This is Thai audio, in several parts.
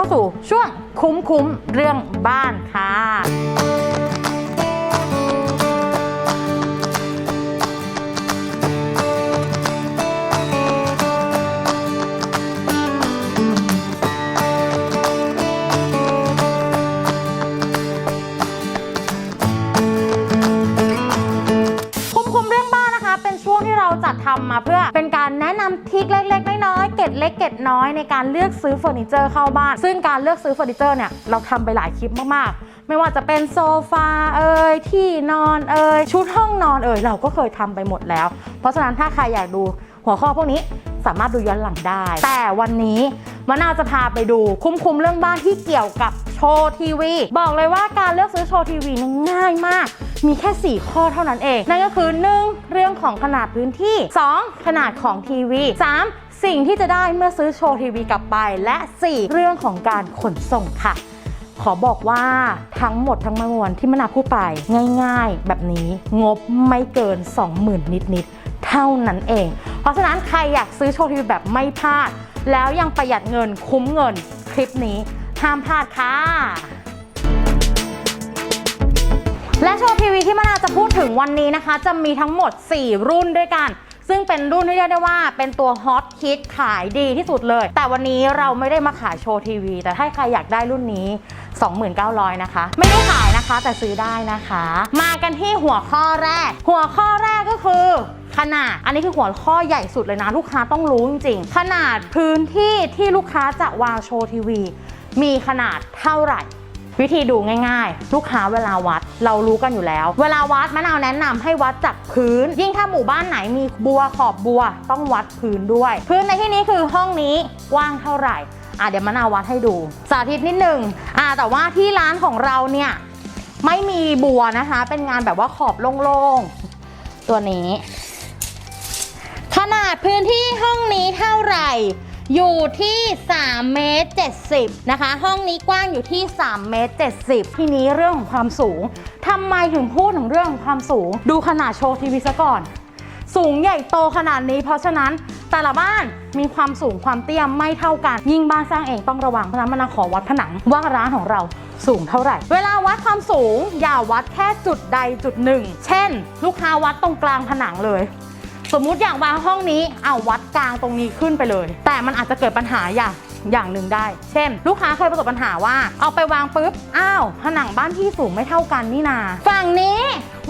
เข้าสู่ช่วงคุ้มคุ้มเรื่องบ้านค่ะคุ้มคุ้มเรื่องบ้านนะคะเป็นช่วงที่เราจัดทำมาเพื่อ เกร็ดเล็กเกร็ดน้อยในการเลือกซื้อเฟอร์นิเจอร์เข้าบ้าน ซึ่งการเลือกซื้อเฟอร์นิเจอร์เนี่ยเราทำไปหลายคลิปมากๆ ไม่ว่าจะเป็นโซฟาเอ่ยที่นอนเอ่ยชุดห้องนอนเอ่ยเราก็เคยทำไปหมดแล้ว เพราะฉะนั้นถ้าใครอยากดูหัวข้อพวกนี้สามารถดูย้อนหลังได้ แต่วันนี้มะนาวจะพาไปดูคุ้มๆเรื่องบ้านที่เกี่ยวกับโชว์ทีวี บอกเลยว่าการเลือกซื้อโชว์ทีวีนี่ง่ายมาก มีแค่ 4 ข้อเท่านั้นเอง นั่นก็คือ 1. เรื่องของขนาดพื้นที่ 2. ขนาดของทีวี 3. สิ่งที่จะได้เมื่อซื้อโชว์ทีวีกลับไป และ 4. เรื่องของการขนส่งค่ะ ขอบอกว่าทั้งหมดทั้งมวลที่มนาพูดไปง่าย ๆ แบบนี้งบไม่เกิน 20,000 นิดๆเท่านั้นเอง เพราะฉะนั้นใครอยากซื้อโชว์ทีวีแบบไม่พลาด แล้วยังประหยัดเงินคุ้มเงินคลิปนี้ห้ามพลาดค่ะและโชว์ทีวีที่มนาจะพูดถึงวันนี้นะคะ จะมีทั้งหมด 4 รุ่นด้วยกัน ซึ่งเป็นรุ่นที่เรียกได้ว่าเป็นตัวฮอตฮิตขายดีที่สุดเลย แต่วันนี้เราไม่ได้มาขายโชว์ทีวี แต่ถ้าใครอยากได้รุ่นนี้ 29,000 นะคะ ไม่ได้ขายนะคะแต่ซื้อได้นะคะ มากันที่หัวข้อแรก หัวข้อแรกก็คือขนาด อันนี้คือหัวข้อใหญ่สุดเลยนะ ลูกค้าต้องรู้จริงๆ ขนาดพื้นที่ที่ลูกค้าจะวางโชว์ทีวี มีขนาดเท่าไหร่ วิธีดูง่ายๆ ลูกค้าเวลาวัดเรารู้กันอยู่แล้ว เวลาวัดมะนาวแนะนำให้วัดจากพื้น ยิ่งถ้าหมู่บ้านไหนมีบัวขอบบัว ต้องวัดพื้นด้วย พื้นในที่นี้คือห้องนี้กว้างเท่าไหร่อะเดี๋ยวมะนาววัดให้ดูสาธิตนิดหนึ่งอะแต่ว่าที่ร้านของเราเนี่ยไม่มีบัวนะคะ เป็นงานแบบว่าขอบโล่งๆตัวนี้ ขนาดพื้นที่ห้องนี้เท่าไหร่ อยู่ที่3เมตร70นะคะ ห้องนี้กว้างอยู่ที่3เมตร70 ทีนี้เรื่องของความสูงทำไมถึงพูดถึงเรื่องของความสูง ดูขนาดโชว์ทีวีซะก่อน สูงใหญ่โตขนาดนี้ เพราะฉะนั้นแต่ละบ้านมีความสูงความเตี้ยไม่เท่ากัน ยิ่งบ้านสร้างเองต้องระวังเพราะฉะนั้นมานาขอวัดผนังว่าร้านของเราสูงเท่าไหร่ เวลาวัดความสูงอย่าวัดแค่จุดใดจุดหนึ่ง เช่น ลูกค้าวัดตรงกลางผนังเลย สมมุติอยากวางห้องนี้เอาวัดกลางตรงนี้ขึ้นไปเลย แต่มันอาจจะเกิดปัญหาอย่างอย่างหนึ่งได้ เช่น ลูกค้าเคยประสบปัญหาว่า เอาไปวางปุ๊บ อ้าว ผนังบ้านที่สูงไม่เท่ากันนี่นา ฝั่งนี้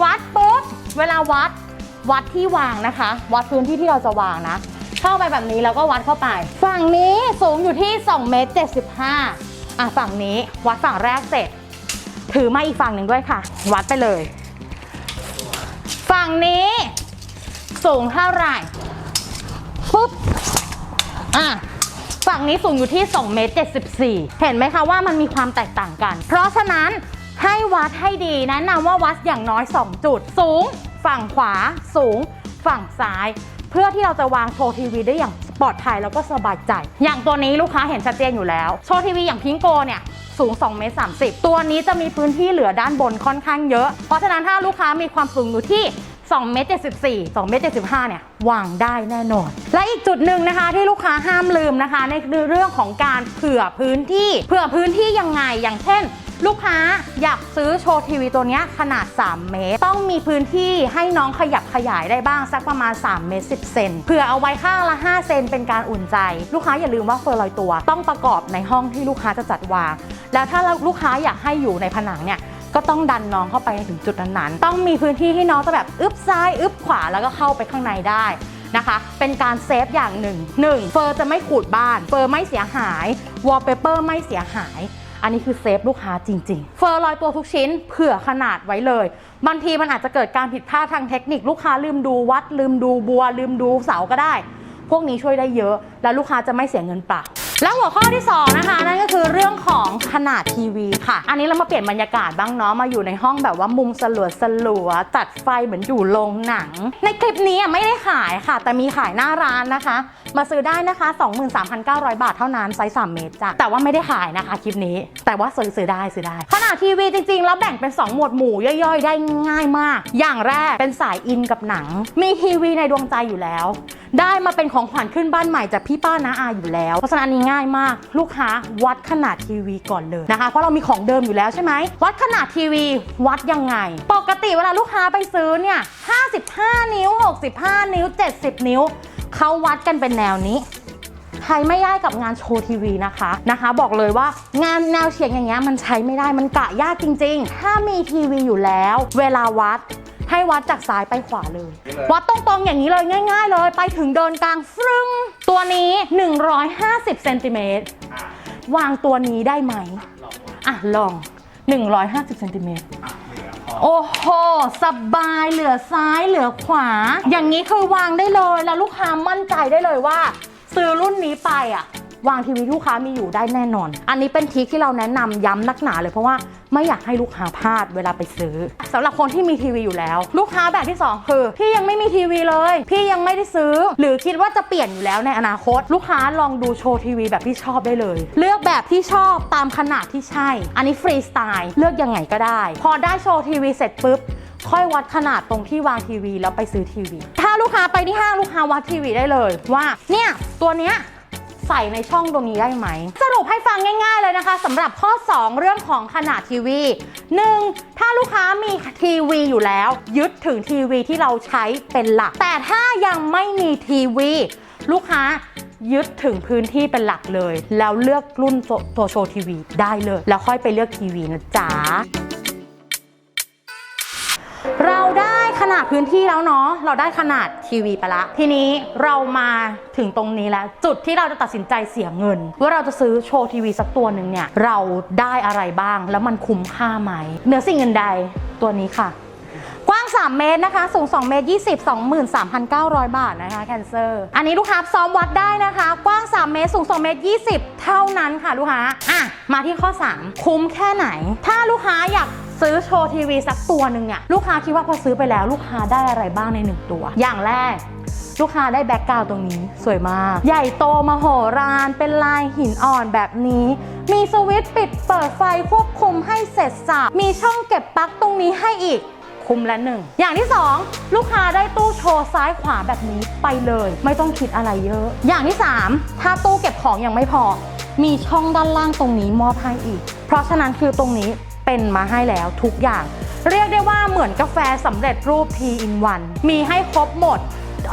วัดปุ๊บ เวลาวัด วัดที่วางนะคะ วัดพื้นที่ที่เราจะวางนะ เข้าไปแบบนี้แล้วก็วัดเข้าไป ฝั่งนี้สูงอยู่ที่2เมตร75อะฝั่งนี้วัดฝั่งแรกเสร็จ ถือมาอีกฝั่งหนึ่งด้วยค่ะ วัดไปเลย ฝั่งนี้ สูงเท่าไหร่ปุ๊บอะฝั่งนี้สูงอยู่ที่2เมตร74 เห็นไหมคะว่ามันมีความแตกต่างกัน เพราะฉะนั้นให้วัดให้ดีแนะนำว่าวัดอย่างน้อย 2 จุด สูง ฝั่งขวาสูง ฝั่งซ้าย เพื่อที่เราจะวางโชว์ทีวีได้อย่างปลอดภัยแล้วก็สบายใจ อย่างตัวนี้ลูกค้าเห็นชัดเจนอยู่แล้ว โชว์ทีวีอย่างพิงโกเนี่ยสูง2เมตร30 ตัวนี้จะมีพื้นที่เหลือด้านบนค่อนข้างเยอะ เพราะฉะนั้นถ้าลูกค้ามีความสูงอยู่ที่ 2เมตร74 2เมตร75เนี่ยวางได้แน่นอน และอีกจุดหนึ่งนะคะที่ลูกค้าห้ามลืมนะคะ ในเรื่องของการเผื่อพื้นที่เผื่อพื้นที่ยังไงอย่างเช่น ลูกค้าอยากซื้อโชว์ทีวีตัวเนี้ยขนาด 3 เมตร ต้องมีพื้นที่ให้น้องขยับขยายได้บ้างสักประมาณ 3 เมตร 10 เซนเผื่อเอาไว้ข้างละ 5 เซนเป็นการอุ่นใจ ลูกค้าอย่าลืมว่าเฟอร์ลอยตัว ต้องประกอบในห้องที่ลูกค้าจะจัดวางแล้วถ้าลูกค้าอยากให้อยู่ในผนังเนี่ย ก็ต้องดันน้องเข้าไปถึงจุดนั้นๆ ต้องมีพื้นที่ให้น้องจะแบบอึบซ้ายอึบขวาแล้วก็เข้าไปข้างในได้นะคะ เป็นการเซฟอย่างหนึ่งหนึ่งเฟอร์จะไม่ขูดบ้าน เฟอร์ไม่เสียหายวอลเปเปอร์ไม่เสียหาย อันนี้คือเซฟลูกค้าจริง ๆ เฟอร์ลอยตัวทุกชิ้นเผื่อขนาดไว้เลย บางทีมันอาจจะเกิดการผิดพลาดทางเทคนิคลูกค้าลืมดูวัด ลืมดูบัว ลืมดูเสาก็ได้ พวกนี้ช่วยได้เยอะ แล้วลูกค้าจะไม่เสียเงินเปล่า แล้วหัวข้อที่ 2 นะคะ นั่นก็คือเรื่องของขนาดทีวีค่ะ อันนี้เรามาเปลี่ยนบรรยากาศบ้างเนาะมาอยู่ในห้องแบบว่ามุมสลัวสลัวตัดไฟเหมือนอยู่โรงหนัง ในคลิปนี้ไม่ได้ขายค่ะ แต่มีขายหน้าร้านนะคะ มาซื้อได้นะคะ 23,900 บาทเท่านั้นไซส์3เมตรจ้ะแต่ว่าไม่ได้ขายนะคะคลิปนี้ แต่ว่าซื้อซื้อได้ซื้อได้ ขนาดทีวีจริงๆ แล้วแบ่งเป็น 2 หมวดหมู่ย่อยๆ ได้ง่ายมาก อย่างแรกเป็นสายอินกับหนัง มีทีวีในดวงใจอยู่แล้ว ได้มาเป็นของขวัญขึ้นบ้านใหม่จากพี่ป้าน้าอาอยู่แล้วเพราะฉะนั้นอันนี้ง่ายมาก ลูกค้าวัดขนาดทีวีก่อนเลยนะคะ เพราะเรามีของเดิมอยู่แล้วใช่ไหมวัดขนาดทีวีวัดยังไง ปกติเวลาลูกค้าไปซื้อเนี่ย 55 นิ้ว 65 นิ้ว 70 นิ้ว เขาวัดกันเป็นแนวนี้ใช้ไม่ได้กับงานโชว์ทีวีนะคะนะคะ บอกเลยว่างานแนวเฉียงอย่างเงี้ยมันใช้ไม่ได้มันกะยากจริง ๆ ถ้ามีทีวีอยู่แล้ว เวลาวัด ให้วัดจากซ้ายไปขวาเลย วัดตรงๆอย่างนี้เลยง่าย ๆ เลย ไปถึงเดินกลางฟรึ้งตัวนี้ 150เซนติเมตรวางตัวนี้ได้ไหมอะลอง 150เซนติเมตรโอ้โห สบายเหลือซ้ายเหลือขวา อย่างนี้คือวางได้เลยแล้วลูกค้ามั่นใจได้เลยว่า ซื้อรุ่นนี้ไปอะ วางทีวีลูกค้ามีอยู่ได้แน่นอน อันนี้เป็นทริคที่เราแนะนำย้ำนักหนาเลยเพราะว่าไม่อยากให้ลูกค้าพลาดเวลาไปซื้อสำหรับคนที่มีทีวีอยู่แล้ว ลูกค้าแบบที่สองคือ พี่ยังไม่มีทีวีเลย พี่ยังไม่ได้ซื้อ หรือคิดว่าจะเปลี่ยนอยู่แล้วในอนาคต ลูกค้าลองดูโชว์ทีวีแบบที่ชอบได้เลย เลือกแบบที่ชอบตามขนาดที่ใช่ อันนี้ฟรีสไตล์เลือกยังไงก็ได้ พอได้โชว์ทีวีเสร็จปุ๊บค่อยวัดขนาดตรงที่วางทีวีแล้วไปซื้อทีวี ถ้าลูกค้าไปที่ห้างลูกค้าวัดทีวีได้เลยว่าเนี่ยตัวเนี้ย ใส่ในช่องตรงนี้ได้ไหม สรุปให้ฟังง่าย ๆเลยนะคะสำหรับข้อ 2 เรื่องของขนาดทีวี 1. ถ้าลูกค้ามีทีวีอยู่แล้ว ยึดถึงทีวีที่เราใช้เป็นหลัก แต่ถ้ายังไม่มีทีวี ลูกค้ายึดถึงพื้นที่เป็นหลักเลย แล้วเลือกรุ่นตัวโชว์ทีวีได้เลย แล้วค่อยไปเลือกทีวีนะจ๊ะเราได้ ขนาดพื้นที่แล้วเนาะเราได้ขนาดทีวีไปละทีนี้เรามาถึงตรงนี้แล้ว จุดที่เราจะตัดสินใจเสียเงิน ว่าเราจะซื้อโชว์ทีวีสักตัวหนึ่งเนี่ยเราได้อะไรบ้างแล้วมันคุ้มค่าไหมเหนือสิ่งอื่นใดตัวนี้ค่ะ กว้าง 3 เมตรนะคะ สูง 2 เมตร 20 23,900 บาทนะคะแคนเซอร์ อันนี้ลูกค้าซ้อมวัดได้นะคะ กว้าง 3 เมตร สูง 2 เมตร 20 เท่านั้นค่ะลูกค้าอะมาที่ข้อ 3 คุ้มแค่ไหน ถ้าลูกค้าอยาก ซื้อโชว์ทีวีสักตัวหนึ่งเนี่ยลูกค้าคิดว่าพอซื้อไปแล้วลูกค้าได้อะไรบ้างใน1ตัว อย่างแรกลูกค้าได้แบ็กกราวตรงนี้สวยมาก ใหญ่โตมโหฬารเป็นลายหินอ่อนแบบนี้ มีสวิตช์ปิดเปิดไฟควบคุมให้เสร็จสับมีช่องเก็บปลั๊กตรงนี้ให้อีกคุ้มละหนึ่ง อย่างที่ 2 ลูกค้าได้ตู้โชว์ซ้ายขวาแบบนี้ไปเลย ไม่ต้องคิดอะไรเยอะ อย่างที่ 3 ถ้าตู้เก็บของยังไม่พอ มีช่องด้านล่างตรงนี้มอบให้อีก เพราะฉะนั้นคือตรงนี้ เป็นมาให้แล้วทุกอย่าง เรียกได้ว่าเหมือนกาแฟสำเร็จรูป T in 1มีให้ครบหมด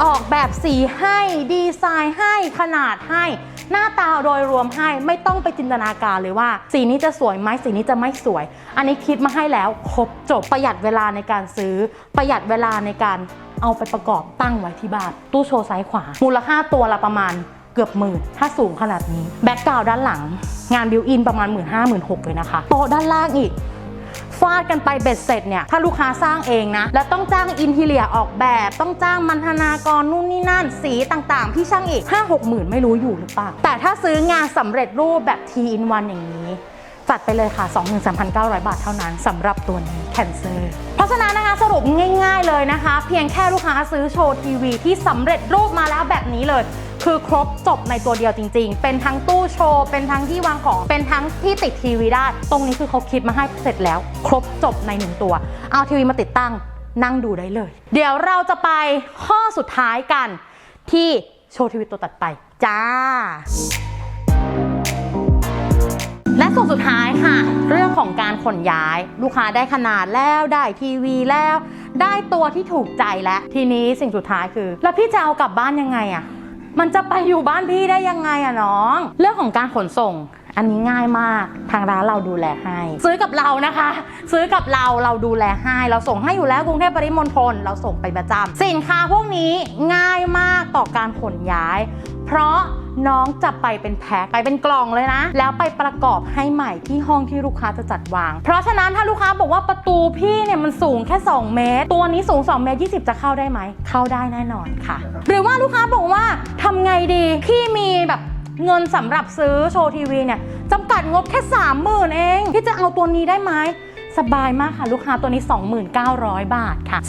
ออกแบบสีให้ดีไซน์ให้ขนาดให้หน้าตาโดยรวมให้ไม่ต้องไปจินตนาการเลยว่า สีนี้จะสวยไหมสีนี้จะไม่สวย อันนี้คิดมาให้แล้วครบจบประหยัดเวลาในการซื้อ ประหยัดเวลาในการเอาไปประกอบตั้งไว้ที่บ้านตู้โชว์ซ้ายขวา มูลค่าตัวละประมาณ เกือบหมื่นถ้าสูงขนาดนี้แบ็กกราวด้านหลัง งานบิวอินประมาณ 1 5 0 0 0 0 6เลยนะคะโต๊ะด้านล่างอีกฟาดกันไปเบ็ดเสร็จเนี่ย ถ้าลูกค้าสร้างเองนะ แล้วต้องจ้างอินทีเลียออกแบบ ต้องจ้างมันธนากรนู่นนี่นั่นสีต่างๆ พี่ช่างอีก 5 6หมื่นไม่รู้อยู่หรือเปล่า แต่ถ้าซื้องานสำเร็จรูปแบบ T in 1อย่างนี้ จัดไปเลยค่ะ 23,900 บาทเท่านั้นสำหรับตัวนี้แคนเซอร์เพราะฉะนั้นนะคะสรุปง่าย ๆเลยนะคะ เพียงแค่ลูกค้าซื้อโชว์ทีวีที่สำเร็จรูปมาแล้วแบบนี้เลย คือครบจบในตัวเดียวจริง ๆ เป็นทั้งตู้โชว์ เป็นทั้งที่วางของ เป็นทั้งที่ติดทีวีได้ ตรงนี้คือเขาคิดมาให้เสร็จแล้ว ครบจบในหนึ่งตัว เอาทีวีมาติดตั้งนั่งดูได้เลย เดี๋ยวเราจะไปข้อสุดท้ายกันที่โชว์ทีวีตัวตัดไป จ้า และส่วนสุดท้ายค่ะ เรื่องของการขนย้าย ลูกค้าได้ขนาดแล้วได้ทีวีแล้ว ได้ตัวที่ถูกใจแล้ว ทีนี้สิ่งสุดท้ายคือ แล้วพี่จะเอากลับบ้านยังไงอะ มันจะไปอยู่บ้านพี่ได้ยังไงอะน้อง เรื่องของการขนส่ง อันนี้ง่ายมาก ทางร้านเราดูแลให้ ซื้อกับเรานะคะ ซื้อกับเราเราดูแลให้ เราส่งให้อยู่แล้วกรุงเทพปริมณฑลเราส่งไปประจำสินค้าพวกนี้ง่ายมากต่อการขนย้าย เพราะ น้องจะไปเป็นแพ็คไปเป็นกล่องเลยนะ แล้วไปประกอบให้ใหม่ที่ห้องที่ลูกค้าจะจัดวาง เพราะฉะนั้นถ้าลูกค้าบอกว่าประตูพี่เนี่ยมันสูงแค่ 2 เมตร ตัวนี้สูง 2 เมตร 20 จะเข้าได้ไหม เข้าได้แน่นอนค่ะ หรือว่าลูกค้าบอกว่าทำไงดีพี่มีแบบเงินสำหรับซื้อโชว์ทีวีเนี่ยจำกัดงบแค่ 30,000 เอง พี่จะเอาตัวนี้ได้ไหม สบายมากค่ะลูกค้าตัวนี้ 2,900 บาทค่ะ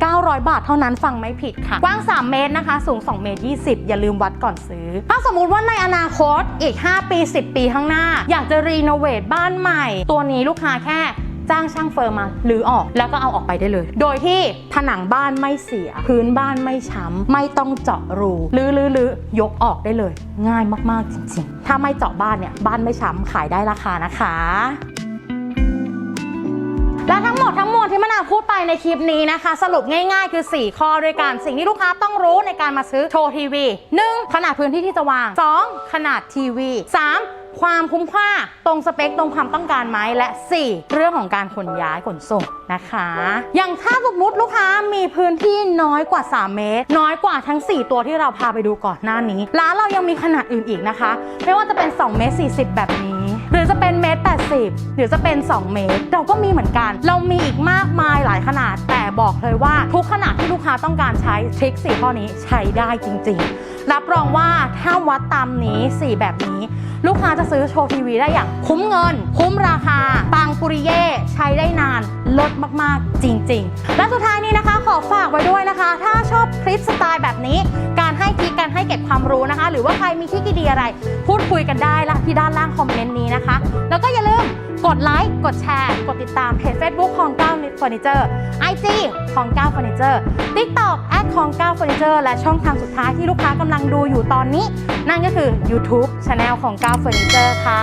2,900 บาทเท่านั้นฟังไม่ผิดค่ะ กว้าง 3 เมตรนะคะ สูง 2 เมตร 20 อย่าลืมวัดก่อนซื้อ ถ้าสมมุติว่าในอนาคตอีก 5 ปี 10 ปีข้างหน้า อยากจะรีโนเวทบ้านใหม่ ตัวนี้ลูกค้าแค่จ้างช่างเฟิร์มาหรือออกแล้วก็เอาออกไปได้เลย โดยที่ผนังบ้านไม่เสีย พื้นบ้านไม่ช้ำ ไม่ต้องเจาะรูหรือหรือรือยกออกได้เลย ง่ายมากๆจริง ๆ ถ้าไม่เจาะบ้านเนี่ย บ้านไม่ช้ำขายได้ราคานะคะ ดทั้งมวลที่มะนาวพูดไปในคลิปนี้นะคะ สรุปง่ายๆ คือ 4 ข้อด้วยกันสิ่งที่ลูกค้าต้องรู้ในการมาซื้อโชว์ทีวี 1. ขนาดพื้นที่ที่จะวาง 2. ขนาดทีวี 3. ความคุ้มค่าตรงสเปคตรงความต้องการไหมและ 4. เรื่องของการขนย้ายขนส่งนะคะ อย่างถ้าสมมติลูกค้ามีพื้นที่น้อยกว่า 3 เมตร น้อยกว่าทั้ง 4 ตัวที่เราพาไปดูก่อนหน้านี้ร้านเรายังมีขนาดอื่นอีกนะคะ ไม่ว่าจะเป็น 2 เมตร 40 แบบนี้หรือจะ เป็นเมตร80หรือจะเป็น 2 เมตร เราก็มีเหมือนกัน เรามีอีกมากมายหลายขนาด แต่บอกเลยว่าทุกขนาดที่ลูกค้าต้องการใช้ทริค4ข้อนี้ใช้ได้จริง ๆ รับรองว่าถ้าวัดตามนี้ 4 แบบนี้ ลูกค้าจะซื้อโชว์ทีวีได้อย่างคุ้มเงิน คุ้มราคาปังปุริเย่ใช้ได้นานลดมากๆจริง ๆ และสุดท้ายนี้นะคะ ขอฝากไว้ด้วยนะคะ ถ้าชอบคลิปสไตล์แบบนี้ ทริคการให้เก็บความรู้นะคะ หรือว่าใครมีที่ดีอะไร พูดคุยกันได้ละที่ด้านล่างคอมเมนต์นี้นะคะ แล้วก็อย่าลืมกดไลค์ กดแชร์ กดติดตามเพจ Facebook ของก้าวเฟอร์นิเจอร์ IG ของก้าวเฟอร์นิเจอร์ TikTok แอก องก้าเฟอร์นิเจอร์และช่องทางสุดท้ายที่ลูกค้ากำลังดูอยู่ตอนนี้ นั่นก็คือ YouTube Channel ของก้าเฟอร์นิเจอร์ค่ะ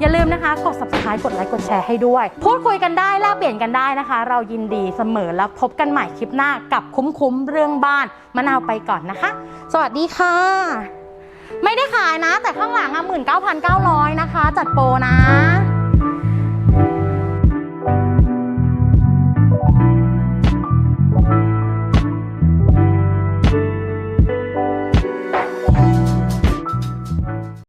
อย่าลืมนะคะ กด subscribe กดไลค์กดแชร์ให้ด้วย พูดคุยกันได้แลกเปลี่ยนกันได้นะคะ เรายินดีเสมอแล้วพบกันใหม่คลิปหน้ากับคุ้มๆเรื่องบ้านมะนาวไปก่อนนะคะ สวัสดีค่ะ ไม่ได้ขายนะ แต่ข้างหลังอะ19,900นะคะ จัดโปรนะ